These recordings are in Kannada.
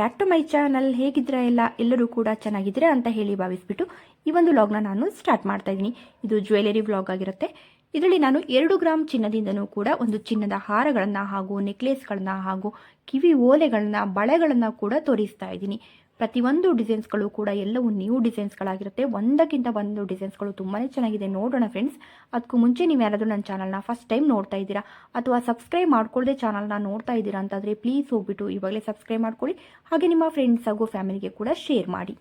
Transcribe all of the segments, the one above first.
ಬ್ಯಾಕ್ ಟು ಮೈ ಚಾನಲ್ ಹೇಗಿದ್ದೀರಾ ಎಲ್ಲ ಎಲ್ಲರೂ ಕೂಡ ಚೆನ್ನಾಗಿದ್ರೆ ಅಂತ ಹೇಳಿ ಭಾವಿಸ್ಬಿಟ್ಟು ಈ ಒಂದು ವ್ಲಾಗ್ನ ನಾನು ಸ್ಟಾರ್ಟ್ ಮಾಡ್ತಾ ಇದ್ದೀನಿ. ಇದು ಜ್ಯುವೆಲರಿ ವ್ಲಾಗ್ ಆಗಿರುತ್ತೆ. ಇದರಲ್ಲಿ ನಾನು ಎರಡು ಗ್ರಾಮ್ ಚಿನ್ನದಿಂದನೂ ಕೂಡ ಒಂದು ಚಿನ್ನದ ಹಾರಗಳನ್ನು ಹಾಗೂ ನೆಕ್ಲೆಸ್ಗಳನ್ನ ಹಾಗೂ ಕಿವಿ ಓಲೆಗಳನ್ನ ಬಳೆಗಳನ್ನು ಕೂಡ ತೋರಿಸ್ತಾ ಇದ್ದೀನಿ. ಪ್ರತಿಯೊಂದು ಡಿಸೈನ್ಸ್ಗಳು ಕೂಡ ಎಲ್ಲವೂ ನ್ಯೂ ಡಿಸೈನ್ಸ್ಗಳಾಗಿರುತ್ತೆ. ಒಂದಕ್ಕಿಂತ ಒಂದು ಡಿಸೈನ್ಸ್ಗಳು ತುಂಬಾ ಚೆನ್ನಾಗಿದೆ. ನೋಡೋಣ ಫ್ರೆಂಡ್ಸ್ ಅದಕ್ಕೂ ಮುಂಚೆ ನೀವು ಯಾರಾದರೂ ನನ್ನ ಚಾನಲ್ನ ಫಸ್ಟ್ ಟೈಮ್ ನೋಡ್ತಾ ಇದ್ದೀರಾ, ಅಥವಾ ಸಬ್ಸ್ಕ್ರೈಬ್ ಮಾಡ್ಕೊಳ್ಳದೆ ಚಾನಲ್ನ ನೋಡ್ತಾ ಇದ್ದೀರಾ ಅಂತಾದರೆ ಪ್ಲೀಸ್ ಹೋಗ್ಬಿಟ್ಟು ಇವಾಗಲೇ ಸಬ್ಸ್ಕ್ರೈಬ್ ಮಾಡ್ಕೊಳ್ಳಿ. ಹಾಗೆ ನಿಮ್ಮ ಫ್ರೆಂಡ್ಸ್ ಹಾಗೂ ಫ್ಯಾಮಿಲಿಗೆ ಕೂಡ ಶೇರ್ ಮಾಡಿ.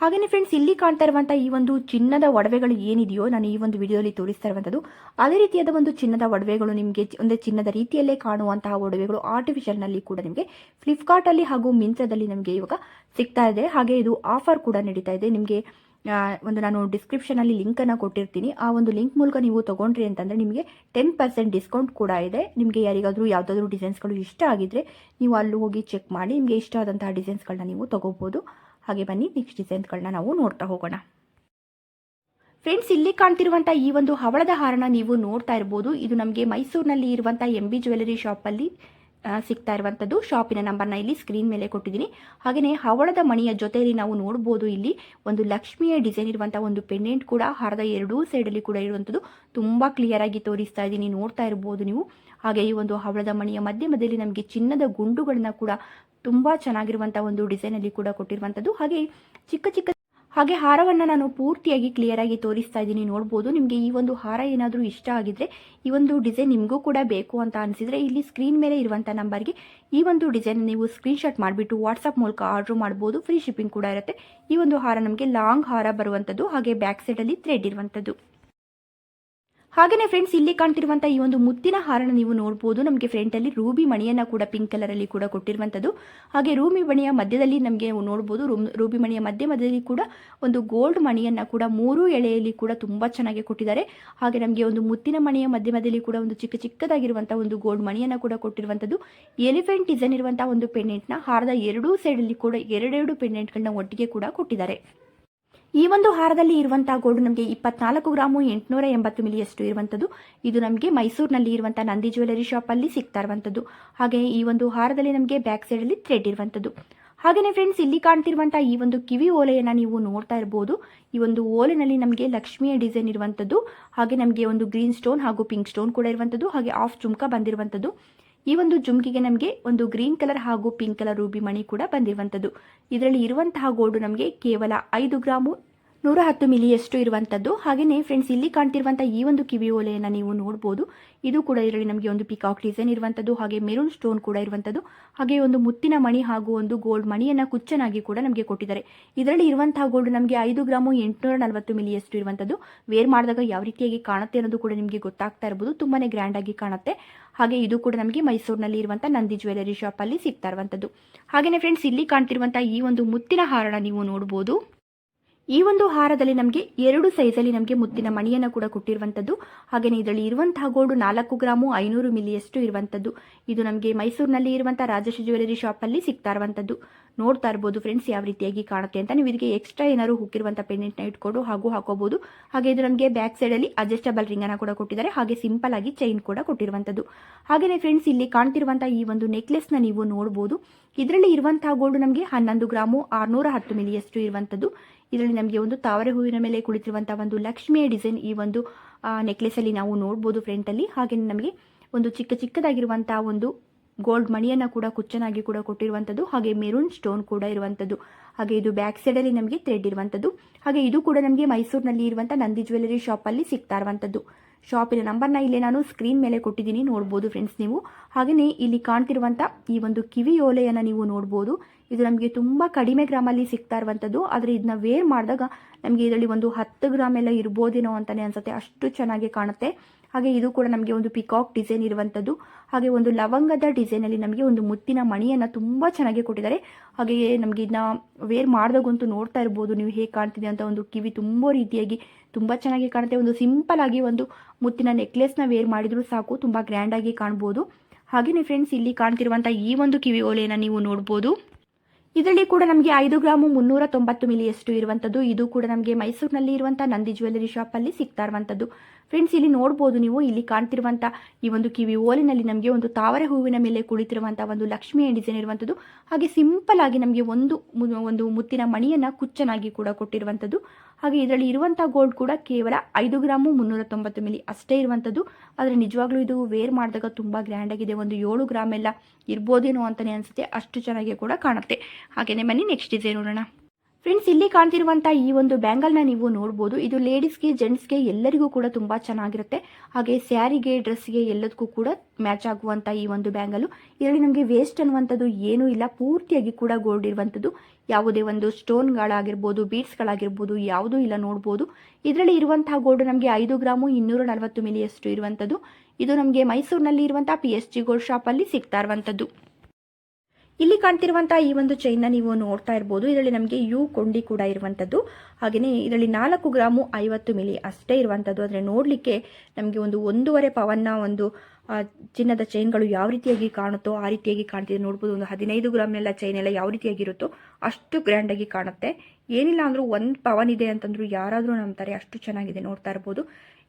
ಹಾಗೆಯೇ ಫ್ರೆಂಡ್ಸ್ ಇಲ್ಲಿ ಕಾಣ್ತಾ ಇರುವಂಥ ಈ ಒಂದು ಚಿನ್ನದ ಒಡವೆಗಳು ಏನಿದೆಯೋ ನಾನು ಈ ಒಂದು ವಿಡಿಯೋದಲ್ಲಿ ತೋರಿಸ್ತಾ ಇರುವಂಥದ್ದು ಅದೇ ರೀತಿಯಾದ ಒಂದು ಚಿನ್ನದ ಒಡವೆಗಳು ನಿಮಗೆ ಒಂದು ಚಿನ್ನದ ರೀತಿಯಲ್ಲೇ ಕಾಣುವಂತಹ ಒಡವೆಗಳು ಆರ್ಟಿಫಿಷಿಯಲ್ನಲ್ಲಿ ಕೂಡ ನಿಮಗೆ ಫ್ಲಿಪ್ಕಾರ್ಟಲ್ಲಿ ಹಾಗೂ ಮಿಂತ್ರದಲ್ಲಿ ನಮಗೆ ಇವಾಗ ಸಿಗ್ತಾ ಇದೆ. ಹಾಗೆ ಇದು ಆಫರ್ ಕೂಡ ನಡೀತಾ ಇದೆ. ನಿಮಗೆ ಒಂದು ನಾನು ಡಿಸ್ಕ್ರಿಪ್ಷನಲ್ಲಿ ಲಿಂಕನ್ನು ಕೊಟ್ಟಿರ್ತೀನಿ. ಆ ಒಂದು ಲಿಂಕ್ ಮೂಲಕ ನೀವು ತೊಗೊಂಡ್ರಿ ಅಂತಂದರೆ ನಿಮಗೆ ಟೆನ್ ಪರ್ಸೆಂಟ್ ಡಿಸ್ಕೌಂಟ್ ಕೂಡ ಇದೆ. ನಿಮಗೆ ಯಾರಿಗಾದರೂ ಯಾವುದಾದ್ರೂ ಡಿಸೈನ್ಸ್ಗಳು ಇಷ್ಟ ಆಗಿದ್ದರೆ ನೀವು ಅಲ್ಲಿ ಹೋಗಿ ಚೆಕ್ ಮಾಡಿ. ನಿಮಗೆ ಇಷ್ಟ ಆದಂತಹ ಡಿಸೈನ್ಸ್ಗಳನ್ನ ನೀವು ತೊಗೋಬೋದು. ಹಾಗೆ ಬನ್ನಿ ನೆಕ್ಸ್ಟ್ ಡಿಸೈನ್ಸ್ಗಳನ್ನ ನಾವು ನೋಡ್ತಾ ಹೋಗೋಣ. ಫ್ರೆಂಡ್ಸ್ ಇಲ್ಲಿ ಕಾಣ್ತಿರುವಂಥ ಈ ಒಂದು ಹವಳದ ಹಾರನ ನೀವು ನೋಡ್ತಾ ಇರ್ಬೋದು. ಇದು ನಮಗೆ ಮೈಸೂರಿನಲ್ಲಿ ಇರುವಂಥ ಎಂ ಬಿ ಜ್ಯುವೆಲರಿ ಶಾಪಲ್ಲಿ ಸಿಗ್ತಾ ಇರುವಂಥದ್ದು. ಶಾಪಿನ ನಂಬರ್ನ ಇಲ್ಲಿ ಸ್ಕ್ರೀನ್ ಮೇಲೆ ಕೊಟ್ಟಿದ್ದೀನಿ. ಹಾಗೆಯೇ ಹವಳದ ಮಣಿಯ ಜೊತೆಯಲ್ಲಿ ನಾವು ನೋಡ್ಬೋದು ಇಲ್ಲಿ ಒಂದು ಲಕ್ಷ್ಮಿಯ ಡಿಸೈನ್ ಇರುವಂಥ ಒಂದು ಪೆಂಡೆಂಟ್ ಕೂಡ, ಹಾರದ ಎರಡೂ ಸೈಡಲ್ಲಿ ಕೂಡ ಇರುವಂಥದ್ದು. ತುಂಬ ಕ್ಲಿಯರ್ ಆಗಿ ತೋರಿಸ್ತಾ ಇದ್ದೀನಿ. ನೋಡ್ತಾ ಇರ್ಬೋದು ನೀವು. ಹಾಗೆ ಈ ಒಂದು ಹವಳದ ಮಣಿಯ ಮಧ್ಯಮದಲ್ಲಿ ನಮಗೆ ಚಿನ್ನದ ಗುಂಡುಗಳನ್ನ ಕೂಡ ತುಂಬಾ ಚೆನ್ನಾಗಿರುವಂತಹ ಒಂದು ಡಿಸೈನ್ ಅಲ್ಲಿ ಕೂಡ ಕೊಟ್ಟಿರುವಂತದ್ದು. ಹಾಗೆ ಚಿಕ್ಕ ಚಿಕ್ಕ ಹಾಗೆ ಹಾರವನ್ನು ನಾನು ಪೂರ್ತಿಯಾಗಿ ಕ್ಲಿಯರ್ ಆಗಿ ತೋರಿಸ್ತಾ ಇದ್ದೀನಿ. ನೋಡ್ಬೋದು ನಿಮಗೆ ಈ ಒಂದು ಹಾರ ಏನಾದರೂ ಇಷ್ಟ ಆಗಿದ್ರೆ ಈ ಒಂದು ಡಿಸೈನ್ ನಿಮಗೂ ಕೂಡ ಬೇಕು ಅಂತ ಅನಿಸಿದ್ರೆ ಇಲ್ಲಿ ಸ್ಕ್ರೀನ್ ಮೇಲೆ ಇರುವಂಥ ನಂಬರ್ಗೆ ಈ ಒಂದು ಡಿಸೈನ್ ನೀವು ಸ್ಕ್ರೀನ್ಶಾಟ್ ಮಾಡಿಬಿಟ್ಟು ವಾಟ್ಸಪ್ ಮೂಲಕ ಆರ್ಡರ್ ಮಾಡಬಹುದು ಫ್ರೀ ಶಿಪ್ಪಿಂಗ್ ಕೂಡ ಇರುತ್ತೆ. ಈ ಒಂದು ಹಾರ ನಮಗೆ ಲಾಂಗ್ ಹಾರ ಬರುವಂತದ್ದು ಹಾಗೆ ಬ್ಯಾಕ್ ಸೈಡ್ ಅಲ್ಲಿ ಥ್ರೆಡ್ ಇರುವಂಥದ್ದು ಹಾಗೆಯೇ ಫ್ರೆಂಡ್ಸ್ ಇಲ್ಲಿ ಕಾಣ್ತಿರುವಂಥ ಈ ಒಂದು ಮುತ್ತಿನ ಹಾರನ ನೀವು ನೋಡ್ಬೋದು. ನಮಗೆ ಫ್ರಂಟಲ್ಲಿ ರೂಬಿ ಮಣಿಯನ್ನು ಕೂಡ ಪಿಂಕ್ ಕಲರಲ್ಲಿ ಕೂಡ ಕೊಟ್ಟಿರುವಂಥದ್ದು ಹಾಗೆ ರೂಬಿ ಮಣಿಯ ಮಧ್ಯದಲ್ಲಿ ನಮಗೆ ನೋಡ್ಬೋದು. ರೂಮ್- ರೂಬಿ ಮಣಿಯ ಮಧ್ಯ ಮಧ್ಯದಲ್ಲಿ ಕೂಡ ಒಂದು ಗೋಲ್ಡ್ ಮಣಿಯನ್ನು ಕೂಡ ಮೂರು ಎಳೆಯಲ್ಲಿ ಕೂಡ ತುಂಬ ಚೆನ್ನಾಗಿ ಕೊಟ್ಟಿದ್ದಾರೆ. ಹಾಗೆ ನಮಗೆ ಒಂದು ಮುತ್ತಿನ ಮಣಿಯ ಮಧ್ಯ ಮಧ್ಯದಲ್ಲಿ ಕೂಡ ಒಂದು ಚಿಕ್ಕ ಚಿಕ್ಕದಾಗಿರುವಂಥ ಒಂದು ಗೋಲ್ಡ್ ಮಣಿಯನ್ನು ಕೂಡ ಕೊಟ್ಟಿರುವಂಥದ್ದು ಎಲಿಫೆಂಟ್ ಡಿಸೈನ್ ಇರುವಂಥ ಒಂದು ಪೆಂಡೆಂಟ್ನ ಹಾರದ ಎರಡೂ ಸೈಡಲ್ಲಿ ಕೂಡ ಎರಡೆರಡು ಪೆಂಡೆಂಟ್ಗಳನ್ನ ಒಟ್ಟಿಗೆ ಕೂಡ ಕೊಟ್ಟಿದ್ದಾರೆ. ಈ ಒಂದು ಹಾರದಲ್ಲಿ ಇರುವಂತಹ ಗೋಲ್ಡ್ ನಮಗೆ ಇಪ್ಪತ್ನಾಲ್ಕು ಗ್ರಾಮು ಎಂಟುನೂರ ಎಂಬತ್ತು ಮಿಲಿಯಷ್ಟು ಇರುವಂಥದ್ದು ಇದು ನಮಗೆ ಮೈಸೂರಿನಲ್ಲಿ ಇರುವಂತಹ ನಂದಿ ಜ್ಯುವೆಲರಿ ಅಲ್ಲಿ ಸಿಗ್ತಾ ಇರುವಂಥದ್ದು ಹಾಗೆ ಈ ಒಂದು ಹಾರದಲ್ಲಿ ನಮಗೆ ಬ್ಯಾಕ್ ಸೈಡಲ್ಲಿ ಥ್ರೆಡ್ ಇರುವಂಥದ್ದು ಹಾಗೆಯೇ ಫ್ರೆಂಡ್ಸ್ ಇಲ್ಲಿ ಕಾಣ್ತಿರುವಂತಹ ಈ ಒಂದು ಕಿವಿ ಓಲೆಯನ್ನು ನೀವು ನೋಡ್ತಾ ಇರಬಹುದು ಈ ಒಂದು ಓಲೆನಲ್ಲಿ ನಮಗೆ ಲಕ್ಷ್ಮಿಯ ಡಿಸೈನ್ ಇರುವಂಥದ್ದು ಹಾಗೆ ನಮಗೆ ಒಂದು ಗ್ರೀನ್ ಸ್ಟೋನ್ ಹಾಗೂ ಪಿಂಕ್ ಸ್ಟೋನ್ ಕೂಡ ಇರುವಂಥದ್ದು ಹಾಗೆ ಆಫ್ ಚುಮ್ಕ ಬಂದಿರುವಂಥದ್ದು ಈ ಒಂದು ಜುಮ್ಕಿಗೆ ನಮಗೆ ಒಂದು ಗ್ರೀನ್ ಕಲರ್ ಹಾಗೂ ಪಿಂಕ್ ಕಲರ್ ರೂಬಿ ಮಣಿ ಕೂಡ ಬಂದಿರುವಂಥದ್ದು ಇದರಲ್ಲಿ ಇರುವಂತಹ ಗೋಲ್ಡ್ ನಮಗೆ ಕೇವಲ ಐದು ಗ್ರಾಮು ನೂರ ಹತ್ತು ಮಿಲಿಯಷ್ಟು ಇರುವಂಥದ್ದು ಹಾಗೆಯೇ ಫ್ರೆಂಡ್ಸ್ ಇಲ್ಲಿ ಕಾಣ್ತಿರುವಂಥ ಈ ಒಂದು ಕಿವಿ ಓಲೆಯನ್ನು ನೀವು ನೋಡ್ಬೋದು. ಇದು ಕೂಡ ಇದರಲ್ಲಿ ನಮಗೆ ಒಂದು ಪಿಕಾಕ್ ಡಿಸೈನ್ ಇರುವಂಥದ್ದು ಹಾಗೆ ಮೆರೂನ್ ಸ್ಟೋನ್ ಕೂಡ ಇರುವಂಥದ್ದು ಹಾಗೆ ಒಂದು ಮುತ್ತಿನ ಮಣಿ ಹಾಗೂ ಒಂದು ಗೋಲ್ಡ್ ಮಣಿಯನ್ನು ಕುಚ್ಚನಾಗಿ ಕೂಡ ನಮಗೆ ಕೊಟ್ಟಿದ್ದಾರೆ. ಇದರಲ್ಲಿ ಇರುವಂತಹ ಗೋಲ್ಡ್ ನಮಗೆ ಐದು ಗ್ರಾಮು ಎಂಟುನೂರ ನಲವತ್ತು ಮಿಲಿಯಷ್ಟು ಇರುವಂಥದ್ದು ವೇರ್ ಮಾಡಿದಾಗ ಯಾವ ರೀತಿಯಾಗಿ ಕಾಣುತ್ತೆ ಅನ್ನೋದು ಕೂಡ ನಿಮಗೆ ಗೊತ್ತಾಗ್ತಾ ಇರ್ಬೋದು. ತುಂಬಾ ಗ್ರ್ಯಾಂಡ್ ಆಗಿ ಕಾಣುತ್ತೆ. ಹಾಗೆ ಇದು ಕೂಡ ನಮಗೆ ಮೈಸೂರಿನಲ್ಲಿ ಇರುವಂಥ ನಂದಿ ಜ್ಯುವೆಲರಿ ಶಾಪಲ್ಲಿ ಸಿಗ್ತಾ ಇರುವಂಥದ್ದು ಹಾಗೆಯೇ ಫ್ರೆಂಡ್ಸ್ ಇಲ್ಲಿ ಕಾಣ್ತಿರುವಂತಹ ಈ ಒಂದು ಮುತ್ತಿನ ಹಾರಣ ನೀವು ನೋಡ್ಬೋದು. ಈ ಒಂದು ಹಾರದಲ್ಲಿ ನಮಗೆ ಎರಡು ಸೈಜಲ್ಲಿ ನಮಗೆ ಮುತ್ತಿನ ಮಣಿಯನ್ನು ಕೂಡ ಕೊಟ್ಟಿರುವಂಥದ್ದು ಹಾಗೆಯೇ ಇದರಲ್ಲಿ ಇರುವಂತಹ ಗೋಲ್ಡ್ ನಾಲ್ಕು ಗ್ರಾಮು ಐನೂರು ಮಿಲಿಯಷ್ಟು ಇರುವಂಥದ್ದು ಇದು ನಮಗೆ ಮೈಸೂರಿನಲ್ಲಿ ಇರುವಂಥ ರಾಜೇಶ್ ಜ್ಯುವೆಲರಿ ಶಾಪಲ್ಲಿ ಸಿಗ್ತಾ ಇರುವಂಥದ್ದು ನೋಡ್ತಾ ಇರ್ಬೋದು ಫ್ರೆಂಡ್ಸ್ ಯಾವ ರೀತಿಯಾಗಿ ಕಾಣುತ್ತೆ ಅಂತ. ನೀವು ಇದಕ್ಕೆ ಎಕ್ಸ್ಟ್ರಾ ಏನಾದ್ರು ಹುಕ್ಕಿರುವಂಥ ಪೆಂಡೆಂಟ್ನ ಇಟ್ಕೊಂಡು ಹಾಗೂ ಹಾಕೋಬಹುದು ಹಾಗೆ ಇದು ನಮಗೆ ಬ್ಯಾಕ್ ಸೈಡಲ್ಲಿ ಅಡ್ಜಸ್ಟಬಲ್ ರಿಂಗನ್ನು ಕೂಡ ಕೊಟ್ಟಿದ್ದಾರೆ. ಹಾಗೆ ಸಿಂಪಲ್ ಆಗಿ ಚೈನ್ ಕೂಡ ಕೊಟ್ಟಿರುವಂಥದ್ದು ಹಾಗೆಯೇ ಫ್ರೆಂಡ್ಸ್ ಇಲ್ಲಿ ಕಾಣ್ತಿರುವಂಥ ಈ ಒಂದು ನೆಕ್ಲೆಸ್ನ ನೀವು ನೋಡಬಹುದು ಇದರಲ್ಲಿ ಇರುವಂತಹ ಗೋಲ್ಡ್ ನಮಗೆ ಹನ್ನೊಂದು ಗ್ರಾಮು ಆರ್ನೂರ ಹತ್ತು ಮಿಲಿಯಷ್ಟು ಇರುವಂಥದ್ದು ಇದರಲ್ಲಿ ನಮಗೆ ಒಂದು ತಾವರೆ ಹೂವಿನ ಮೇಲೆ ಕುಳಿತಿರುವಂತಹ ಒಂದು ಲಕ್ಷ್ಮಿಯ ಡಿಸೈನ್ ಈ ಒಂದು ನೆಕ್ಲೆಸಲ್ಲಿ ನಾವು ನೋಡಬಹುದು ಫ್ರಂಟ್ ಅಲ್ಲಿ. ಹಾಗೆ ನಮಗೆ ಒಂದು ಚಿಕ್ಕ ಚಿಕ್ಕದಾಗಿರುವಂತಹ ಒಂದು ಗೋಲ್ಡ್ ಮಣಿಯನ್ನ ಕೂಡ ಕುಚ್ಚನಾಗಿ ಕೂಡ ಕೊಟ್ಟಿರುವಂತದ್ದು, ಹಾಗೆ ಮೆರೂನ್ ಸ್ಟೋನ್ ಕೂಡ ಇರುವಂಥದ್ದು ಹಾಗೆ ಇದು ಬ್ಯಾಕ್ ಸೈಡಲ್ಲಿ ನಮಗೆ ಥ್ರೆಡ್ ಇರುವಂತದ್ದು, ಹಾಗೆ ಇದು ಕೂಡ ನಮಗೆ ಮೈಸೂರಿನಲ್ಲಿ ಇರುವಂಥ ನಂದಿ ಜ್ಯುವೆಲರಿ ಅಲ್ಲಿ ಸಿಗ್ತಾ ಇರುವಂಥದ್ದು ಶಾಪಿನ ನಂಬರ್ನ ಇಲ್ಲಿ ನಾನು ಸ್ಕ್ರೀನ್ ಮೇಲೆ ಕೊಟ್ಟಿದ್ದೀನಿ, ನೋಡ್ಬೋದು ಫ್ರೆಂಡ್ಸ್ ನೀವು. ಹಾಗೆಯೇ ಇಲ್ಲಿ ಕಾಣ್ತಿರುವಂಥ ಈ ಒಂದು ಕಿವಿ ಓಲೆಯನ್ನು ನೀವು ನೋಡ್ಬೋದು. ಇದು ನಮಗೆ ತುಂಬ ಕಡಿಮೆ ಗ್ರಾಮಲ್ಲಿ ಸಿಗ್ತಾ ಇರುವಂಥದ್ದು ಆದರೆ ಇದನ್ನ ವೇರ್ ಮಾಡಿದಾಗ ನಮಗೆ ಇದರಲ್ಲಿ ಒಂದು ಹತ್ತು ಗ್ರಾಮ್ ಎಲ್ಲ ಇರ್ಬೋದೇನೋ ಅಂತಲೇ ಅನಿಸುತ್ತೆ. ಅಷ್ಟು ಚೆನ್ನಾಗಿ ಕಾಣುತ್ತೆ. ಹಾಗೆ ಇದು ಕೂಡ ನಮಗೆ ಒಂದು ಪಿಕಾಕ್ ಡಿಸೈನ್ ಇರುವಂಥದ್ದು ಹಾಗೆ ಒಂದು ಲವಂಗದ ಡಿಸೈನಲ್ಲಿ ನಮಗೆ ಒಂದು ಮುತ್ತಿನ ಮಣಿಯನ್ನು ತುಂಬ ಚೆನ್ನಾಗಿ ಕೊಟ್ಟಿದ್ದಾರೆ. ಹಾಗೆಯೇ ನಮಗೆ ಇದನ್ನ ವೇರ್ ಮಾಡಿದಾಗಂತೂ ನೋಡ್ತಾ ಇರ್ಬೋದು. ನೀವು ಹೇಗೆ ಕಾಣ್ತಿದೆ ಅಂತ ಒಂದು ಕಿವಿ ತುಂಬ ರೀತಿಯಾಗಿ ತುಂಬ ಚೆನ್ನಾಗಿ ಕಾಣುತ್ತೆ. ಒಂದು ಸಿಂಪಲ್ ಆಗಿ ಒಂದು ಮುತ್ತಿನ ನೆಕ್ಲೆಸ್ನ ವೇರ್ ಮಾಡಿದರೂ ಸಾಕು. ತುಂಬ ಗ್ರ್ಯಾಂಡಾಗಿ ಕಾಣ್ಬೋದು. ಹಾಗೆಯೇ ಫ್ರೆಂಡ್ಸ್ ಇಲ್ಲಿ ಕಾಣ್ತಿರುವಂಥ ಈ ಒಂದು ಕಿವಿ ಓಲೆಯನ್ನು ನೀವು ನೋಡ್ಬೋದು. ಇದರಲ್ಲಿ ಕೂಡ ನಮಗೆ ಐದು ಗ್ರಾಮು ಮುನ್ನೂರ ತೊಂಬತ್ತು ಮಿಲಿಯಷ್ಟು ಇರುವಂತದ್ದು. ಇದು ಕೂಡ ನಮಗೆ ಮೈಸೂರಿನಲ್ಲಿ ಇರುವಂತಹ ನಂದಿ ಜ್ಯುವೆಲರಿ ಅಲ್ಲಿ ಸಿಗ್ತಾ ಇರುವಂಥದ್ದು ಫ್ರೆಂಡ್ಸ್ ಇಲ್ಲಿ ನೋಡ್ಬೋದು ನೀವು, ಇಲ್ಲಿ ಕಾಣ್ತಿರುವಂಥ ಈ ಒಂದು ಕಿವಿ ಓಲಿನಲ್ಲಿ ನಮಗೆ ಒಂದು ತಾವರೆ ಹೂವಿನ ಮೇಲೆ ಕುಳಿತಿರುವಂತಹ ಒಂದು ಲಕ್ಷ್ಮಿಯ ಡಿಸೈನ್ ಇರುವಂಥದ್ದು ಹಾಗೆ ಸಿಂಪಲ್ ಆಗಿ ನಮಗೆ ಒಂದು ಒಂದು ಮುತ್ತಿನ ಮಣಿಯನ್ನು ಕುಚ್ಚನಾಗಿ ಕೂಡ ಕೊಟ್ಟಿರುವಂಥದ್ದು ಹಾಗೆ ಇದರಲ್ಲಿ ಇರುವಂತಹ ಗೋಲ್ಡ್ ಕೂಡ ಕೇವಲ ಐದು ಗ್ರಾಮು ಮುನ್ನೂರ ತೊಂಬತ್ತು ಮಿಲಿ ಅಷ್ಟೇ ಇರುವಂಥದ್ದು ಆದರೆ ನಿಜವಾಗ್ಲೂ ಇದು ವೇರ್ ಮಾಡಿದಾಗ ತುಂಬ ಗ್ರ್ಯಾಂಡ್ ಆಗಿದೆ. ಒಂದು ಏಳು ಗ್ರಾಮ್ ಎಲ್ಲ ಇರ್ಬೋದೇನೋ ಅಂತಾನೆ ಅನಿಸುತ್ತೆ. ಅಷ್ಟು ಚೆನ್ನಾಗಿ ಕೂಡ ಕಾಣುತ್ತೆ. ಹಾಗೆಯೇ ಬನ್ನಿ ನೆಕ್ಸ್ಟ್ ಡಿಸೈನ್ ನೋಡೋಣ. ಫ್ರೆಂಡ್ಸ್ ಇಲ್ಲಿ ಕಾಣ್ತಿರುವಂತಹ ಈ ಒಂದು ಬ್ಯಾಂಗಲ್ನ ನೀವು ನೋಡಬಹುದು ಇದು ಲೇಡೀಸ್ಗೆ ಜೆಂಟ್ಸ್ಗೆ ಎಲ್ಲರಿಗೂ ಕೂಡ ತುಂಬಾ ಚೆನ್ನಾಗಿರುತ್ತೆ. ಹಾಗೆ ಸ್ಯಾರಿಗೆ ಡ್ರೆಸ್ಗೆ ಎಲ್ಲದಕ್ಕೂ ಕೂಡ ಮ್ಯಾಚ್ ಆಗುವಂತಹ ಈ ಒಂದು ಬ್ಯಾಂಗಲು ಇದರಲ್ಲಿ ನಮಗೆ ವೇಸ್ಟ್ ಅನ್ನುವಂಥದ್ದು ಏನೂ ಇಲ್ಲ. ಪೂರ್ತಿಯಾಗಿ ಕೂಡ ಗೋಲ್ಡ್ ಇರುವಂಥದ್ದು. ಯಾವುದೇ ಒಂದು ಸ್ಟೋನ್ಗಳಾಗಿರ್ಬೋದು ಬೀಡ್ಸ್ಗಳಾಗಿರ್ಬೋದು ಯಾವುದೂ ಇಲ್ಲ ನೋಡಬಹುದು ಇದರಲ್ಲಿ ಇರುವಂತಹ ಗೋಲ್ಡ್ ನಮಗೆ ಐದು ಗ್ರಾಮು ಇನ್ನೂರ ನಲವತ್ತು ಮಿಲಿಯಷ್ಟು ಇರುವಂಥದ್ದು. ಇದು ನಮಗೆ ಮೈಸೂರಿನಲ್ಲಿ ಇರುವಂತಹ ಪಿ ಎಸ್ ಜಿ ಗೋಲ್ಡ್ ಶಾಪಲ್ಲಿ ಸಿಗ್ತಾ ಇರುವಂಥದ್ದು. ಇಲ್ಲಿ ಕಾಣ್ತಿರುವಂತಹ ಈ ಒಂದು ಚೈನ್ನ ನೀವು ನೋಡ್ತಾ ಇರಬಹುದು ಇದರಲ್ಲಿ ನಮಗೆ ಯು ಕೊಂಡಿ ಕೂಡ ಇರುವಂತದ್ದು. ಹಾಗೆಯೇ ಇದರಲ್ಲಿ ನಾಲ್ಕು ಗ್ರಾಮು ಐವತ್ತು ಮಿಲಿ ಅಷ್ಟೇ ಇರುವಂತದ್ದು. ಆದರೆ ನೋಡಲಿಕ್ಕೆ ನಮಗೆ ಒಂದು ಒಂದೂವರೆ ಪವನ್ನ ಒಂದು ಚಿನ್ನದ ಚೈನ್ಗಳು ಯಾವ ರೀತಿಯಾಗಿ ಕಾಣುತ್ತೋ ಆ ರೀತಿಯಾಗಿ ಕಾಣ್ತಿದೆ. ನೋಡ್ಬೋದು ಒಂದು ಹದಿನೈದು ಗ್ರಾಮ್ನೆಲ್ಲ ಚೈನ್ ಎಲ್ಲ ಯಾವ ರೀತಿಯಾಗಿರುತ್ತೋ ಅಷ್ಟು ಗ್ರ್ಯಾಂಡಾಗಿ ಕಾಣುತ್ತೆ. ಏನಿಲ್ಲ ಅಂದರೂ ಒಂದು ಪವನ್ ಇದೆ ಅಂತಂದ್ರು ಯಾರಾದರೂ ನಂಬ್ತಾರೆ. ಅಷ್ಟು ಚೆನ್ನಾಗಿದೆ ನೋಡ್ತಾ ಇರ್ಬೋದು.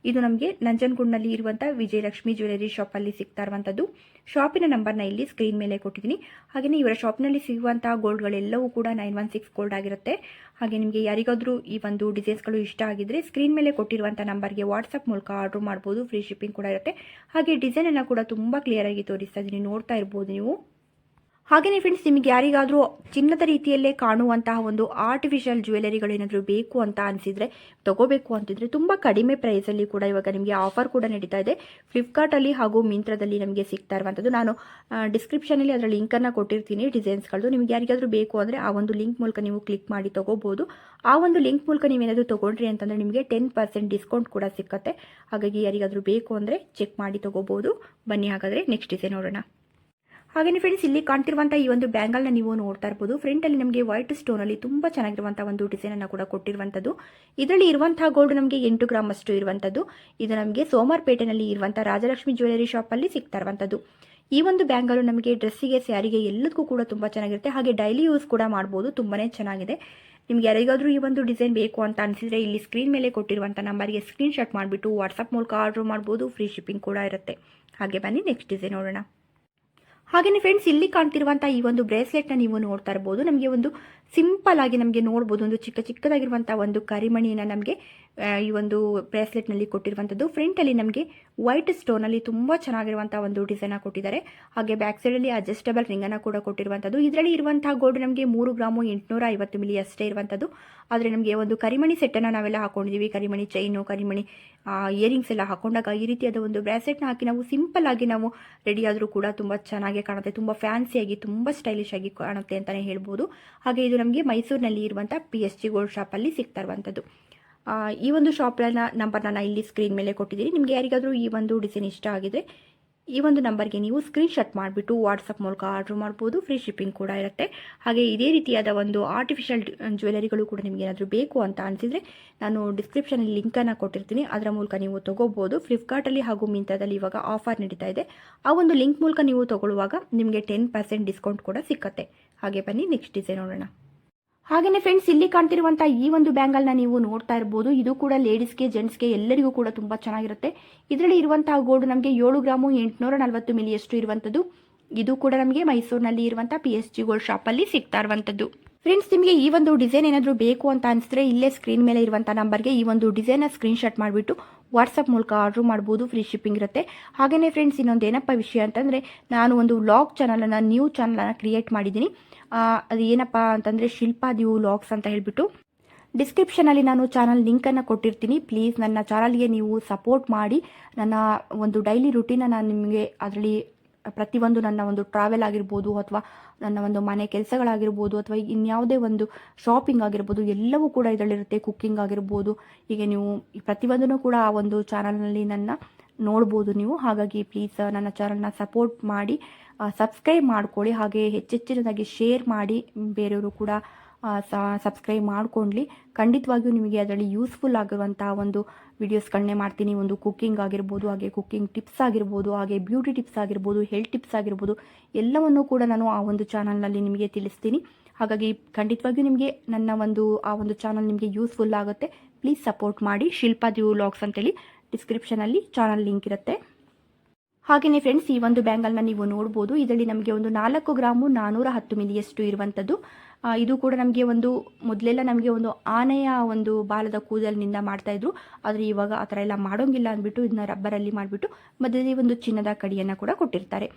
ಇದು ನಮಗೆ ನಂಜನಗೂಡ್ನಲ್ಲಿ ಇರುವಂಥ ವಿಜಯಲಕ್ಷ್ಮಿ ಜ್ಯುವೆಲರಿ ಶಾಪಲ್ಲಿ ಸಿಗ್ತಾ ಇರುವಂಥದ್ದು ಶಾಪಿನ ನಂಬರ್ನ ಇಲ್ಲಿ ಸ್ಕ್ರೀನ್ ಮೇಲೆ ಕೊಟ್ಟಿದ್ದೀನಿ. ಹಾಗೆಯೇ ಇವರ ಶಾಪ್ನಲ್ಲಿ ಸಿಗುವಂಥ ಗೋಲ್ಡ್ಗಳೆಲ್ಲವೂ ಕೂಡ ನೈನ್ ಒನ್ ಸಿಕ್ಸ್ ಗೋಲ್ಡ್ ಆಗಿರುತ್ತೆ. ಹಾಗೆ ನಿಮಗೆ ಯಾರಿಗಾದರೂ ಈ ಒಂದು ಡಿಸೈನ್ಸ್ಗಳು ಇಷ್ಟ ಆಗಿದ್ರೆ ಸ್ಕ್ರೀನ್ ಮೇಲೆ ಕೊಟ್ಟಿರುವಂಥ ನಂಬರ್ಗೆ ವಾಟ್ಸಪ್ ಮೂಲಕ ಆರ್ಡರ್ ಮಾಡ್ಬೋದು. ಫ್ರೀ ಶಿಪ್ಪಿಂಗ್ ಕೂಡ ಇರುತ್ತೆ. ಹಾಗೆ ಡಿಸೈನ್ ಅನ್ನ ಕೂಡ ತುಂಬ ಕ್ಲಿಯರಾಗಿ ತೋರಿಸ್ತಾ ಇದ್ದೀನಿ. ನೋಡ್ತಾ ಇರ್ಬೋದು ನೀವು. ಹಾಗೆಯೇ ಫ್ರೆಂಡ್ಸ್ ನಿಮಗೆ ಯಾರಿಗಾದರೂ ಚಿನ್ನದ ರೀತಿಯಲ್ಲೇ ಕಾಣುವಂತಹ ಒಂದು ಆರ್ಟಿಫಿಷಿಯಲ್ ಜ್ಯುವೆಲರಿಗಳು ಏನಾದರೂ ಬೇಕು ಅಂತ ಅನಿಸಿದರೆ, ತಗೋಬೇಕು ಅಂತಿದ್ರೆ ತುಂಬ ಕಡಿಮೆ ಪ್ರೈಸಲ್ಲಿ ಕೂಡ ಇವಾಗ ನಿಮಗೆ ಆಫರ್ ಕೂಡ ನಡೀತಾ ಇದೆ. ಫ್ಲಿಪ್ಕಾರ್ಟಲ್ಲಿ ಹಾಗೂ ಮಿಂತ್ರದಲ್ಲಿ ನಮಗೆ ಸಿಗ್ತಾ ಇರುವಂಥದ್ದು ನಾನು ಡಿಸ್ಕ್ರಿಪ್ಷನಲ್ಲಿ ಅದರ ಲಿಂಕನ್ನು ಕೊಟ್ಟಿರ್ತೀನಿ ಡಿಸೈನ್ಸ್ಗಳದ್ದು ನಿಮಗೆ ಯಾರಿಗಾದರೂ ಬೇಕು ಅಂದರೆ ಆ ಒಂದು ಲಿಂಕ್ ಮೂಲಕ ನೀವು ಕ್ಲಿಕ್ ಮಾಡಿ ತೊಗೋಬೋದು. ಆ ಒಂದು ಲಿಂಕ್ ಮೂಲಕ ನೀವೇನಾದರೂ ತೊಗೊಂಡ್ರಿ ಅಂತಂದರೆ ನಿಮಗೆ ಟೆನ್ ಪರ್ಸೆಂಟ್ ಡಿಸ್ಕೌಂಟ್ ಕೂಡ ಸಿಕ್ಕತ್ತೆ. ಹಾಗಾಗಿ ಯಾರಿಗಾದರೂ ಬೇಕು ಅಂದರೆ ಚೆಕ್ ಮಾಡಿ ತೊಗೋಬೋದು. ಬನ್ನಿ ಹಾಗಾದರೆ ನೆಕ್ಸ್ಟ್ ಡಿಸೈನ್ ನೋಡೋಣ. ಹಾಗೆಯೇ ಫ್ರೆಂಡ್ಸ್ ಇಲ್ಲಿ ಕಾಣ್ತಿರುವಂಥ ಈ ಒಂದು ಬ್ಯಾಂಗಲ್ನ ನೀವು ನೋಡ್ತಾ ಇರ್ಬೋದು. ಫ್ರಂಟಲ್ಲಿ ನಮಗೆ ವೈಟ್ ಸ್ಟೋನಲ್ಲಿ ತುಂಬ ಚೆನ್ನಾಗಿರುವಂಥ ಒಂದು ಡಿಸೈನನ್ನು ಕೂಡ ಕೊಟ್ಟಿರುವಂಥದ್ದು ಇದರಲ್ಲಿ ಇರುವಂತಹ ಗೋಲ್ಡ್ ನಮಗೆ ಎಂಟು ಗ್ರಾಮ್ ಅಷ್ಟು ಇರುವಂಥದ್ದು ಇದು ನಮಗೆ ಸೋಮಾರ್ಪೇಟೆನಲ್ಲಿ ಇರುವಂಥ ರಾಜಲಕ್ಷ್ಮಿ ಜ್ಯುವೆಲರಿ ಶಾಪಲ್ಲಿ ಸಿಗ್ತಾ ಇರುವಂಥದ್ದು ಈ ಒಂದು ಬ್ಯಾಂಗಲು ನಮಗೆ ಡ್ರೆಸ್ಸಿಗೆ ಸ್ಯಾರಿಗೆ ಎಲ್ಲದಕ್ಕೂ ಕೂಡ ತುಂಬ ಚೆನ್ನಾಗಿರುತ್ತೆ. ಹಾಗೆ ಡೈಲಿ ಯೂಸ್ ಕೂಡ ಮಾಡ್ಬೋದು. ತುಂಬಾ ಚೆನ್ನಾಗಿದೆ. ನಿಮ್ಗೆ ಯಾರಿಗಾದರೂ ಈ ಒಂದು ಡಿಸೈನ್ ಬೇಕು ಅಂತ ಅನಿಸಿದರೆ ಇಲ್ಲಿ ಸ್ಕ್ರೀನ್ ಮೇಲೆ ಕೊಟ್ಟಿರುವಂಥ ನಂಬರ್ಗೆ ಸ್ಕ್ರೀನ್ ಶಾಟ್ ಮಾಡಿಬಿಟ್ಟು ವಾಟ್ಸಪ್ ಮೂಲಕ ಆರ್ಡರ್ ಮಾಡ್ಬೋದು. ಫ್ರೀ ಶಿಪ್ಪಿಂಗ್ ಕೂಡ ಇರುತ್ತೆ. ಹಾಗೆ ಬನ್ನಿ ನೆಕ್ಸ್ಟ್ ಡಿಸೈನ್ ನೋಡೋಣ. ಹಾಗೆಯೇ ಫ್ರೆಂಡ್ಸ್ ಇಲ್ಲಿ ಕಾಣ್ತಿರುವಂಥ ಈ ಒಂದು ಬ್ರೇಸ್ಲೆಟ್ನ ನೀವು ನೋಡ್ತಾ ಇರ್ಬೋದು. ನಮಗೆ ಒಂದು ಸಿಂಪಲ್ ಆಗಿ ನಮಗೆ ನೋಡ್ಬೋದು. ಒಂದು ಚಿಕ್ಕ ಚಿಕ್ಕದಾಗಿರುವಂಥ ಒಂದು ಕರಿಮಣಿನ ನಮಗೆ ಈ ಒಂದು ಬ್ರೇಸ್ಲೆಟ್ನಲ್ಲಿ ಕೊಟ್ಟಿರುವಂಥದ್ದು. ಫ್ರಂಟಲ್ಲಿ ನಮಗೆ ವೈಟ್ ಸ್ಟೋನಲ್ಲಿ ತುಂಬ ಚೆನ್ನಾಗಿರುವಂಥ ಒಂದು ಡಿಸೈನ ಕೊಟ್ಟಿದ್ದಾರೆ. ಹಾಗೆ ಬ್ಯಾಕ್ ಸೈಡಲ್ಲಿ ಅಡ್ಜಸ್ಟಬಲ್ ರಿಂಗನ್ನು ಕೂಡ ಕೊಟ್ಟಿರುವಂಥದ್ದು. ಇದರಲ್ಲಿ ಇರುವಂಥ ಗೋಲ್ಡ್ ನಮಗೆ ಮೂರು ಗ್ರಾಮು ಎಂಟುನೂರ ಐವತ್ತು ಮಿಲಿ ಅಷ್ಟೇ ಇರುವಂಥದ್ದು. ಆದರೆ ನಮಗೆ ಒಂದು ಕರಿಮಣಿ ಸೆಟ್ಟನ್ನು ನಾವೆಲ್ಲ ಹಾಕೊಂಡಿದ್ದೀವಿ ಕರಿಮಣಿ ಚೈನು ಕರಿಮಣಿ ಇಯರಿಂಗ್ಸ್ ಎಲ್ಲ ಹಾಕೊಂಡಾಗ ಈ ರೀತಿಯಾದ ಒಂದು ಬ್ರಾಸ್ಲೆಟ್ನ ಹಾಕಿ ನಾವು ಸಿಂಪಲ್ ಆಗಿ ನಾವು ರೆಡಿ ಆದರೂ ಕೂಡ ತುಂಬ ಚೆನ್ನಾಗಿ ಕಾಣುತ್ತೆ. ತುಂಬ ಫ್ಯಾನ್ಸಿಯಾಗಿ ತುಂಬ ಸ್ಟೈಲಿಶ್ ಆಗಿ ಕಾಣುತ್ತೆ ಅಂತಲೇ ಹೇಳ್ಬೋದು. ಹಾಗೆ ಇದು ನಮಗೆ ಮೈಸೂರಿನಲ್ಲಿ ಇರುವಂಥ ಪಿ ಎಸ್ ಜಿ ಗೋಲ್ಡ್ ಶಾಪಲ್ಲಿ ಸಿಗ್ತಾ ಇರುವಂಥದ್ದು. ಈ ಒಂದು ಶಾಪ್ನ ನಾನು ಇಲ್ಲಿ ಸ್ಕ್ರೀನ್ ಮೇಲೆ ಕೊಟ್ಟಿದ್ದೀನಿ. ನಿಮಗೆ ಯಾರಿಗಾದರೂ ಈ ಒಂದು ಡಿಸೈನ್ ಇಷ್ಟ ಆಗಿದ್ರೆ ಈ ಒಂದು ನಂಬರ್ಗೆ ನೀವು ಸ್ಕ್ರೀನ್ಶಾಟ್ ಮಾಡಿಬಿಟ್ಟು ವಾಟ್ಸಪ್ ಮೂಲಕ ಆರ್ಡ್ರ್ ಮಾಡ್ಬೋದು. ಫ್ರೀ ಶಿಪ್ಪಿಂಗ್ ಕೂಡ ಇರುತ್ತೆ. ಹಾಗೆ ಇದೇ ರೀತಿಯಾದ ಒಂದು ಆರ್ಟಿಫಿಷಿಯಲ್ ಜ್ಯುವೆಲರಿಗಳು ಕೂಡ ನಿಮಗೆ ಏನಾದರೂ ಬೇಕು ಅಂತ ಅನಿಸಿದರೆ ನಾನು ಡಿಸ್ಕ್ರಿಪ್ಷನಲ್ಲಿ ಲಿಂಕನ್ನು ಕೊಟ್ಟಿರ್ತೀನಿ. ಅದರ ಮೂಲಕ ನೀವು ತೊಗೋಬೋದು. ಫ್ಲಿಪ್ಕಾರ್ಟಲ್ಲಿ ಹಾಗೂ ಮಿಂತಾದಲ್ಲಿ ಇವಾಗ ಆಫರ್ ನಡೀತಾ ಇದೆ. ಆ ಒಂದು ಲಿಂಕ್ ಮೂಲಕ ನೀವು ತೊಗೊಳ್ಳುವಾಗ ನಿಮಗೆ ಟೆನ್ ಪರ್ಸೆಂಟ್ ಡಿಸ್ಕೌಂಟ್ ಕೂಡ ಸಿಕ್ಕತ್ತೆ. ಹಾಗೆ ಬನ್ನಿ ನೆಕ್ಸ್ಟ್ ಡಿಸೈನ್ ನೋಡೋಣ. ಹಾಗೆಯೇ ಫ್ರೆಂಡ್ಸ್ ಇಲ್ಲಿ ಕಾಣ್ತಿರುವಂತಹ ಈ ಒಂದು ಬ್ಯಾಂಗಲ್ನ ನೀವು ನೋಡ್ತಾ ಇರಬಹುದು ಇದು ಕೂಡ ಲೇಡೀಸ್ಗೆ ಜೆಂಟ್ಸ್ಗೆ ಎಲ್ಲರಿಗೂ ಕೂಡ ತುಂಬಾ ಚೆನ್ನಾಗಿರುತ್ತೆ. ಇದರಲ್ಲಿ ಇರುವಂತಹ ಗೋಲ್ಡ್ ನಮಗೆ ಏಳು ಗ್ರಾಮು ಎಂಟುನೂರ ನಲವತ್ತು ಮಿಲಿಯಷ್ಟು ಇರುವಂಥದ್ದು. ಇದು ಕೂಡ ನಮಗೆ ಮೈಸೂರಿನಲ್ಲಿ ಇರುವಂತಹ ಪಿ ಎಸ್ ಜಿ ಗೋಲ್ಡ್ ಶಾಪಲ್ಲಿ ಸಿಗ್ತಾ ಇರುವಂಥದ್ದು. ಫ್ರೆಂಡ್ಸ್ ನಿಮಗೆ ಈ ಒಂದು ಡಿಸೈನ್ ಏನಾದರೂ ಬೇಕು ಅಂತ ಅನಿಸಿದ್ರೆ ಇಲ್ಲೇ ಸ್ಕ್ರೀನ್ ಮೇಲೆ ಇರುವಂಥ ನಂಬರ್ಗೆ ಈ ಒಂದು ಡಿಸೈನ್ನ ಸ್ಕ್ರೀನ್ಶಾಟ್ ಮಾಡಿಬಿಟ್ಟು ವಾಟ್ಸಪ್ ಮೂಲಕ ಆರ್ಡ್ರ್ ಮಾಡ್ಬೋದು, ಫ್ರೀ ಶಿಪ್ಪಿಂಗ್ ಇರುತ್ತೆ. ಹಾಗೆಯೇ ಫ್ರೆಂಡ್ಸ್ ಇನ್ನೊಂದು ಏನಪ್ಪ ವಿಷಯ ಅಂತಂದರೆ, ನಾನು ಒಂದು ವ್ಲಾಗ್ ಚಾನಲನ್ನು ನ್ಯೂ ಚಾನಲನ್ನು ಕ್ರಿಯೇಟ್ ಮಾಡಿದ್ದೀನಿ. ಅದು ಏನಪ್ಪ ಅಂತಂದರೆ, ಶಿಲ್ಪಾ ದಿವು ವ್ಲಾಗ್ಸ್ ಅಂತ ಹೇಳಿಬಿಟ್ಟು. ಡಿಸ್ಕ್ರಿಪ್ಷನಲ್ಲಿ ನಾನು ಚಾನಲ್ ಲಿಂಕನ್ನು ಕೊಟ್ಟಿರ್ತೀನಿ. ಪ್ಲೀಸ್ ನನ್ನ ಚಾನಲ್ಗೆ ನೀವು ಸಪೋರ್ಟ್ ಮಾಡಿ. ನನ್ನ ಒಂದು ಡೈಲಿ ರುಟೀನ ನಾನು ನಿಮಗೆ ಅದರಲ್ಲಿ ಪ್ರತಿಯೊಂದು ನನ್ನ ಒಂದು ಟ್ರಾವೆಲ್ ಆಗಿರ್ಬೋದು ಅಥವಾ ನನ್ನ ಒಂದು ಮನೆ ಕೆಲಸಗಳಾಗಿರ್ಬೋದು ಅಥವಾ ಇನ್ಯಾವುದೇ ಒಂದು ಶಾಪಿಂಗ್ ಆಗಿರ್ಬೋದು, ಎಲ್ಲವೂ ಕೂಡ ಇದರಲ್ಲಿರುತ್ತೆ ಕುಕ್ಕಿಂಗ್ ಆಗಿರ್ಬೋದು. ಹೀಗೆ ನೀವು ಪ್ರತಿಯೊಂದನ್ನು ಕೂಡ ಆ ಒಂದು ಚಾನಲ್ನಲ್ಲಿ ನನ್ನ ನೋಡ್ಬೋದು ನೀವು. ಹಾಗಾಗಿ ಪ್ಲೀಸ್ ನನ್ನ ಚಾನಲ್ನ ಸಪೋರ್ಟ್ ಮಾಡಿ ಸಬ್ಸ್ಕ್ರೈಬ್ ಮಾಡ್ಕೊಳ್ಳಿ. ಹಾಗೆ ಹೆಚ್ಚೆಚ್ಚಿನದಾಗಿ ಶೇರ್ ಮಾಡಿ, ಬೇರೆಯವರು ಕೂಡ ಸಬ್ಸ್ಕ್ರೈಬ್ ಮಾಡ್ಕೊಳ್ಳಿ ಖಂಡಿತವಾಗಿಯೂ ನಿಮಗೆ ಅದರಲ್ಲಿ ಯೂಸ್ಫುಲ್ ಆಗಿರುವಂತಹ ಒಂದು ವಿಡಿಯೋಸ್ಗಳನ್ನೇ ಮಾಡ್ತೀನಿ. ಒಂದು ಕುಕ್ಕಿಂಗ್ ಆಗಿರ್ಬೋದು, ಹಾಗೆ ಕುಕ್ಕಿಂಗ್ ಟಿಪ್ಸ್ ಆಗಿರ್ಬೋದು, ಹಾಗೆ ಬ್ಯೂಟಿ ಟಿಪ್ಸ್ ಆಗಿರ್ಬೋದು ಹೆಲ್ತ್ ಟಿಪ್ಸ್ ಆಗಿರ್ಬೋದು, ಎಲ್ಲವನ್ನೂ ಕೂಡ ನಾನು ಆ ಒಂದು ಚಾನಲ್ನಲ್ಲಿ ನಿಮಗೆ ತಿಳಿಸ್ತೀನಿ. ಹಾಗಾಗಿ ಖಂಡಿತವಾಗಿಯೂ ನಿಮಗೆ ನನ್ನ ಒಂದು, ಆ ಒಂದು ಚಾನಲ್ ನಿಮಗೆ ಯೂಸ್ಫುಲ್ ಆಗುತ್ತೆ. ಪ್ಲೀಸ್ ಸಪೋರ್ಟ್ ಮಾಡಿ. ಶಿಲ್ಪಾ ದಿವ್ ವ್ಲಾಗ್ಸ್ ಅಂತೇಳಿ ಡಿಸ್ಕ್ರಿಪ್ಷನಲ್ಲಿ ಚಾನಲ್ ಲಿಂಕ್ ಇರುತ್ತೆ. ಹಾಗೆಯೇ ಫ್ರೆಂಡ್ಸ್ ಈ ಒಂದು ಬ್ಯಾಂಗಲ್ನ ನೀವು ನೋಡ್ಬೋದು. ಇದರಲ್ಲಿ ನಮಗೆ ಒಂದು ನಾಲ್ಕು ಗ್ರಾಮು ನಾನ್ನೂರ ಹತ್ತು ಮಿಲಿಯಷ್ಟು ಇರುವಂಥದ್ದು ಇದು ಕೂಡ ನಮಗೆ ಒಂದು, ಮೊದಲೆಲ್ಲ ನಮಗೆ ಒಂದು ಆನೆಯ ಒಂದು ಬಾಲದ ಕೂದಲಿನಿಂದ ಮಾಡ್ತಾಯಿದ್ರು ಆದರೆ ಇವಾಗ ಆ ಥರ ಎಲ್ಲ ಮಾಡೋಂಗಿಲ್ಲ ಅಂದ್ಬಿಟ್ಟು ಇದನ್ನ ರಬ್ಬರಲ್ಲಿ ಮಾಡಿಬಿಟ್ಟು ಮಧ್ಯದಲ್ಲಿ ಒಂದು ಚಿನ್ನದ ಕಡಿಯನ್ನು ಕೂಡ ಕೊಟ್ಟಿರ್ತಾರೆ.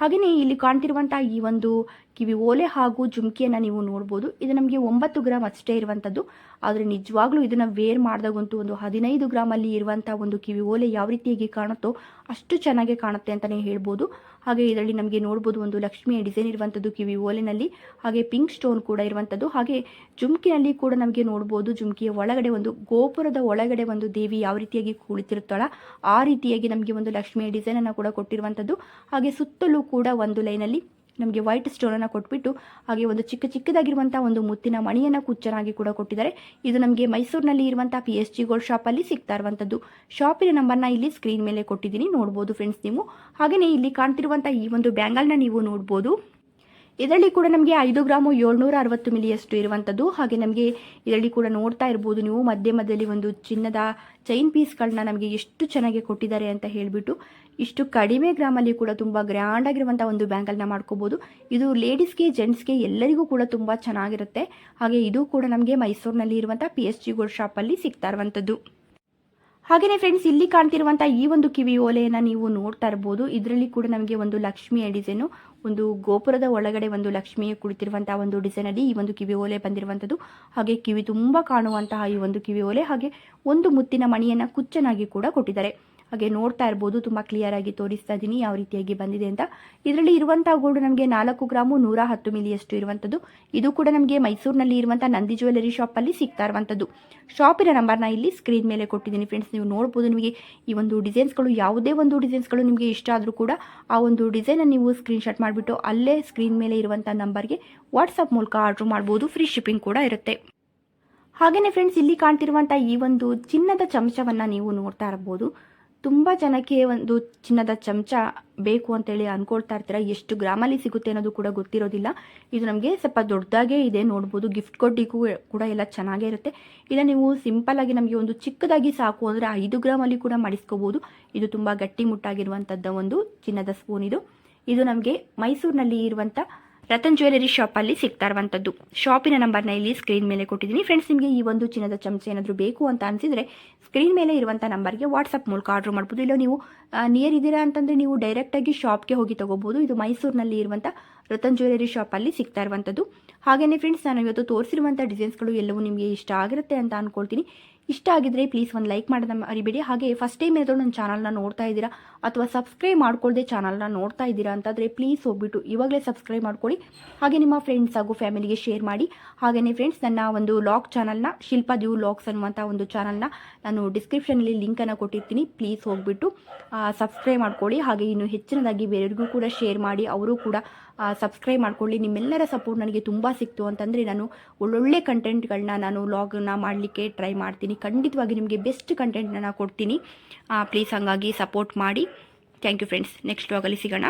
ಹಾಗೆಯೇ ಇಲ್ಲಿ ಕಾಣ್ತಿರುವಂಥ ಈ ಒಂದು ಕಿವಿ ಓಲೆ ಹಾಗೂ ಜುಮ್ಕಿಯನ್ನು ನೀವು ನೋಡ್ಬೋದು. ಇದು ನಮಗೆ ಒಂಬತ್ತು ಗ್ರಾಮ್ ಅಷ್ಟೇ ಇರುವಂಥದ್ದು ಆದರೆ ನಿಜವಾಗ್ಲೂ ಇದನ್ನು ವೇರ್ ಮಾಡಿದಾಗಂತೂ ಒಂದು ಹದಿನೈದು ಗ್ರಾಮಲ್ಲಿ ಇರುವಂಥ ಒಂದು ಕಿವಿ ಓಲೆ ಯಾವ ರೀತಿಯಾಗಿ ಕಾಣುತ್ತೋ ಅಷ್ಟು ಚೆನ್ನಾಗಿ ಕಾಣುತ್ತೆ ಅಂತಲೇ ಹೇಳ್ಬೋದು. ಹಾಗೆ ಇದರಲ್ಲಿ ನಮಗೆ ನೋಡ್ಬೋದು ಒಂದು ಲಕ್ಷ್ಮಿಯ ಡಿಸೈನ್ ಇರುವಂಥದ್ದು ಕಿವಿ ಓಲೆನಲ್ಲಿ, ಹಾಗೆ ಪಿಂಕ್ ಸ್ಟೋನ್ ಕೂಡ ಇರುವಂಥದ್ದು ಹಾಗೆ ಜುಮ್ಕಿನಲ್ಲಿ ಕೂಡ ನಮಗೆ ನೋಡ್ಬೋದು ಜುಮ್ಕಿಯ ಒಳಗಡೆ ಒಂದು ಗೋಪುರದ ಒಳಗಡೆ ಒಂದು ದೇವಿ ಯಾವ ರೀತಿಯಾಗಿ ಕುಳಿತಿರುತ್ತಾಳ, ಆ ರೀತಿಯಾಗಿ ನಮಗೆ ಒಂದು ಲಕ್ಷ್ಮಿಯ ಡಿಸೈನನ್ನು ಕೂಡ ಕೊಟ್ಟಿರುವಂಥದ್ದು ಹಾಗೆ ಸುತ್ತಲೂ ಕೂಡ ಒಂದು ಲೈನಲ್ಲಿ ನಮಗೆ ವೈಟ್ ಸ್ಟೋನನ್ನು ಕೊಟ್ಬಿಟ್ಟು ಹಾಗೆ ಒಂದು ಚಿಕ್ಕ ಚಿಕ್ಕದಾಗಿರುವಂಥ ಒಂದು ಮುತ್ತಿನ ಮಣಿಯನ್ನು ಕುಚ್ಚನಾಗಿ ಕೂಡ ಕೊಟ್ಟಿದ್ದಾರೆ. ಇದು ನಮಗೆ ಮೈಸೂರಿನಲ್ಲಿ ಇರುವಂಥ ಪಿ ಎಸ್ ಜಿ ಗೋಲ್ಡ್ ಶಾಪಲ್ಲಿ ಸಿಗ್ತಾ ಇರುವಂಥದ್ದು ಶಾಪಿನ ನಂಬರ್ನ ಇಲ್ಲಿ ಸ್ಕ್ರೀನ್ ಮೇಲೆ ಕೊಟ್ಟಿದ್ದೀನಿ, ನೋಡ್ಬೋದು ಫ್ರೆಂಡ್ಸ್ ನೀವು. ಹಾಗೆಯೇ ಇಲ್ಲಿ ಕಾಣ್ತಿರುವಂಥ ಈ ಒಂದು ಬ್ಯಾಂಗಲ್ನ ನೀವು ನೋಡ್ಬೋದು. ಇದರಲ್ಲಿ ಕೂಡ ನಮಗೆ ಐದು ಗ್ರಾಮು ಏಳ್ನೂರ ಅರವತ್ತು ಮಿಲಿಯಷ್ಟು ಇರುವಂಥದ್ದು ಹಾಗೆ ನಮಗೆ ಇದರಲ್ಲಿ ಕೂಡ ನೋಡ್ತಾ ಇರ್ಬೋದು ನೀವು. ಮಧ್ಯೆ ಮಧ್ಯದಲ್ಲಿ ಒಂದು ಚಿನ್ನದ ಚೈನ್ ಪೀಸ್ಗಳನ್ನ ನಮಗೆ ಎಷ್ಟು ಚೆನ್ನಾಗಿ ಕೊಟ್ಟಿದ್ದಾರೆ ಅಂತ ಹೇಳಿಬಿಟ್ಟು ಇಷ್ಟು ಕಡಿಮೆ ಗ್ರಾಮಲ್ಲಿ ಕೂಡ ತುಂಬ ಗ್ರ್ಯಾಂಡ್ ಆಗಿರುವಂಥ ಒಂದು ಬ್ಯಾಂಗಲ್ನ ಮಾಡ್ಕೋಬೋದು. ಇದು ಲೇಡೀಸ್ಗೆ ಜೆಂಟ್ಸ್ಗೆ ಎಲ್ಲರಿಗೂ ಕೂಡ ತುಂಬ ಚೆನ್ನಾಗಿರುತ್ತೆ. ಹಾಗೆ ಇದು ಕೂಡ ನಮಗೆ ಮೈಸೂರಿನಲ್ಲಿ ಇರುವಂಥ ಪಿ ಎಸ್ ಜಿ ಗೋಲ್ಡ್ ಶಾಪಲ್ಲಿ ಸಿಗ್ತಾ ಇರುವಂಥದ್ದು ಹಾಗೆಯೇ ಫ್ರೆಂಡ್ಸ್ ಇಲ್ಲಿ ಕಾಣ್ತಿರುವಂಥ ಈ ಒಂದು ಕಿವಿ ಓಲೆಯನ್ನು ನೀವು ನೋಡ್ತಾ ಇರ್ಬೋದು. ಇದರಲ್ಲಿ ಕೂಡ ನಮಗೆ ಒಂದು ಲಕ್ಷ್ಮಿಯ ಡಿಸೈನು ಒಂದು ಗೋಪುರದ ಒಳಗಡೆ ಒಂದು ಲಕ್ಷ್ಮಿಯ ಕುಳಿತಿರುವಂತಹ ಒಂದು ಡಿಸೈನಲ್ಲಿ ಈ ಒಂದು ಕಿವಿ ಓಲೆ ಬಂದಿರುವಂಥದ್ದು ಹಾಗೆ ಕಿವಿ ತುಂಬ ಕಾಣುವಂತಹ ಈ ಒಂದು ಕಿವಿ ಓಲೆ, ಹಾಗೆ ಒಂದು ಮುತ್ತಿನ ಮಣಿಯನ್ನು ಕುಚ್ಚನಾಗಿ ಕೂಡ ಕೊಟ್ಟಿದ್ದಾರೆ. ಹಾಗೆ ನೋಡ್ತಾ ಇರ್ಬೋದು, ತುಂಬ ಕ್ಲಿಯರ್ ಆಗಿ ತೋರಿಸ್ತಾ ಇದ್ದೀನಿ ಯಾವ ರೀತಿಯಾಗಿ ಬಂದಿದೆ ಅಂತ. ಇದರಲ್ಲಿ ಇರುವಂತಹ ಗೋಲ್ಡ್ ನಮಗೆ ನಾಲ್ಕು ಗ್ರಾಮು ನೂರ ಹತ್ತು ಮಿಲಿಯಷ್ಟು ಇರುವಂಥದ್ದು. ಇದು ಕೂಡ ನಮಗೆ ಮೈಸೂರಿನಲ್ಲಿ ಇರುವಂಥ ನಂದಿ ಜ್ಯುವೆಲರಿ ಶಾಪಲ್ಲಿ ಸಿಗ್ತಾ ಇರುವಂಥದ್ದು. ಶಾಪಿನ ನಂಬರ್ನ ಇಲ್ಲಿ ಸ್ಕ್ರೀನ್ ಮೇಲೆ ಕೊಟ್ಟಿದ್ದೀನಿ ಫ್ರೆಂಡ್ಸ್ ನೀವು ನೋಡ್ಬೋದು ನಿಮಗೆ ಈ ಒಂದು ಡಿಸೈನ್ಸ್ಗಳು ಯಾವುದೇ ಒಂದು ಡಿಸೈನ್ಸ್ಗಳು ನಿಮಗೆ ಇಷ್ಟ ಆದರೂ ಕೂಡ ಆ ಒಂದು ಡಿಸೈನನ್ನು ನೀವು ಸ್ಕ್ರೀನ್ ಶಾಟ್ ಮಾಡಿಬಿಟ್ಟು ಅಲ್ಲೇ ಸ್ಕ್ರೀನ್ ಮೇಲೆ ಇರುವಂಥ ನಂಬರ್ಗೆ ವಾಟ್ಸಪ್ ಮೂಲಕ ಆರ್ಡರ್ ಮಾಡ್ಬೋದು. ಫ್ರೀ ಶಿಪ್ಪಿಂಗ್ ಕೂಡ ಇರುತ್ತೆ. ಹಾಗೆಯೇ ಫ್ರೆಂಡ್ಸ್ ಇಲ್ಲಿ ಕಾಣ್ತಿರುವಂಥ ಈ ಒಂದು ಚಿನ್ನದ ಚಮಚವನ್ನು ನೀವು ನೋಡ್ತಾ ಇರ್ಬೋದು. ತುಂಬ ಜನಕ್ಕೆ ಒಂದು ಚಿನ್ನದ ಚಮಚ ಬೇಕು ಅಂತೇಳಿ ಅಂದ್ಕೊಳ್ತಾ ಇರ್ತೀರ? ಎಷ್ಟು ಗ್ರಾಮಲ್ಲಿ ಸಿಗುತ್ತೆ ಅನ್ನೋದು ಕೂಡ ಗೊತ್ತಿರೋದಿಲ್ಲ. ಇದು ನಮಗೆ ಸ್ವಲ್ಪ ದೊಡ್ಡದಾಗೇ ಇದೆ, ನೋಡ್ಬೋದು. ಗಿಫ್ಟ್ ಕೊಡ್ಲಿಕ್ಕೂ ಕೂಡ ಎಲ್ಲ ಚೆನ್ನಾಗೇ ಇರುತ್ತೆ. ಇಲ್ಲ, ನೀವು ಆಗಿ ನಮಗೆ ಒಂದು ಚಿಕ್ಕದಾಗಿ ಸಾಕು ಅಂದರೆ ಐದು ಗ್ರಾಮಲ್ಲಿ ಕೂಡ ಮಾಡಿಸ್ಕೋಬೋದು. ಇದು ತುಂಬ ಗಟ್ಟಿಮುಟ್ಟಾಗಿರುವಂಥದ್ದು ಒಂದು ಚಿನ್ನದ ಸ್ಪೂನ್ ಇದು. ಇದು ನಮಗೆ ಮೈಸೂರಿನಲ್ಲಿ ಇರುವಂಥ ರತನ್ ಜ್ಯುವೆಲರಿ ಅಲ್ಲಿ ಸಿಗ್ತಾ ಇರುವಂತದ್ದು ಶಾಪಿನ ನಂಬರ್ನ ಇಲ್ಲಿ ಸ್ಕ್ರೀನ್ ಮೇಲೆ ಕೊಟ್ಟಿದ್ದೀನಿ. ಫ್ರೆಂಡ್ಸ್ ನಿಮಗೆ ಈ ಒಂದು ಚಿನ್ನದ ಚಮಚ ಏನಾದರೂ ಬೇಕು ಅಂತ ಅನ್ಸಿದ್ರೆ ಸ್ಕ್ರೀನ್ ಮೇಲೆ ಇರುವಂಥ ನಂಬರ್ಗೆ ವಾಟ್ಸಪ್ ಮೂಲಕ ಆರ್ಡರ್ ಮಾಡ್ಬೋದು. ಇಲ್ಲ ನೀವು ನಿಯರ್ ಇದ್ದೀರಾ ಅಂತಂದರೆ ನೀವು ಡೈರೆಕ್ಟಾಗಿ ಶಾಪ್ಗೆ ಹೋಗಿ ತೊಗೋಬೋದು. ಇದು ಮೈಸೂರಿನಲ್ಲಿ ಇರುವಂಥ ರತನ್ ಜ್ಯುವೆಲರಿ ಶಾಪಲ್ಲಿ ಸಿಗ್ತಾ ಇರುವಂಥದ್ದು ಹಾಗೆಯೇ ಫ್ರೆಂಡ್ಸ್ ನಾನು ಇವತ್ತು ತೋರಿಸಿರುವಂಥ ಡಿಸೈನ್ಸ್ಗಳು ಎಲ್ಲವೂ ನಿಮಗೆ ಇಷ್ಟ ಆಗಿರುತ್ತೆ ಅಂತ ಅಂದ್ಕೊಳ್ತೀನಿ ಇಷ್ಟ ಆಗಿದ್ರೆ ಪ್ಲೀಸ್ ಒಂದು ಲೈಕ್ ಮಾಡೋದನ್ನ ಮರಿಬೇಡಿ. ಹಾಗೆ ಫಸ್ಟ್ ಟೈಮ್ ಏನಾದರೂ ನನ್ನ ಚಾನಲ್ನ ನೋಡ್ತಾ ಇದ್ದೀರಾ ಅಥವಾ ಸಬ್ಸ್ಕ್ರೈಬ್ ಮಾಡ್ಕೊಳ್ಳದೆ ಚಾನಲ್ನ ನೋಡ್ತಾ ಇದ್ದೀರಾ ಅಂತಂದರೆ ಪ್ಲೀಸ್ ಹೋಗ್ಬಿಟ್ಟು ಇವಾಗಲೇ ಸಬ್ಸ್ಕ್ರೈಬ್ ಮಾಡ್ಕೊಳ್ಳಿ. ಹಾಗೆ ನಿಮ್ಮ ಫ್ರೆಂಡ್ಸ್ ಹಾಗೂ ಫ್ಯಾಮಿಲಿಗೆ ಶೇರ್ ಮಾಡಿ. ಹಾಗೆಯೇ ಫ್ರೆಂಡ್ಸ್ ನನ್ನ ಒಂದು ಲಾಕ್ ಚಾನಲ್ನ ಶಿಲ್ಪಾ ದ್ಯೂ ಲಾಕ್ಸ್ ಅನ್ನುವಂಥ ಒಂದು ಚಾನಲ್ನ ನಾನು ಡಿಸ್ಕ್ರಿಪ್ಷನಲ್ಲಿ ಲಿಂಕನ್ನು ಕೊಟ್ಟಿರ್ತೀನಿ. ಪ್ಲೀಸ್ ಹೋಗ್ಬಿಟ್ಟು ಸಬ್ಸ್ಕ್ರೈಬ್ ಮಾಡ್ಕೊಳ್ಳಿ. ಹಾಗೆ ಇನ್ನು ಹೆಚ್ಚಿನದಾಗಿ ಬೇರೆಯವ್ರಿಗೂ ಕೂಡ ಶೇರ್ ಮಾಡಿ. ಅವರು ಕೂಡ ಸಬ್ಸ್ಕ್ರೈಬ್ ಮಾಡ್ಕೊಳ್ಳಿ. ನಿಮ್ಮೆಲ್ಲರ ಸಪೋರ್ಟ್ ನನಗೆ ತುಂಬ ಸಿಕ್ತು ಅಂತಂದರೆ ನಾನು ಒಳ್ಳೊಳ್ಳೆ ಕಂಟೆಂಟ್ಗಳನ್ನ ನಾನು ವ್ಲಾಗನ್ನ ಮಾಡಲಿಕ್ಕೆ ಟ್ರೈ ಮಾಡ್ತೀನಿ. ಖಂಡಿತವಾಗಿ ನಿಮಗೆ ಬೆಸ್ಟ್ ಕಂಟೆಂಟ್ನ ಕೊಡ್ತೀನಿ. ಪ್ಲೀಸ್ ಹಾಗಾಗಿ ಸಪೋರ್ಟ್ ಮಾಡಿ. ಥ್ಯಾಂಕ್ ಯು ಫ್ರೆಂಡ್ಸ್ ನೆಕ್ಸ್ಟ್ ವ್ಲಾಗಲ್ಲಿ ಸಿಗೋಣ.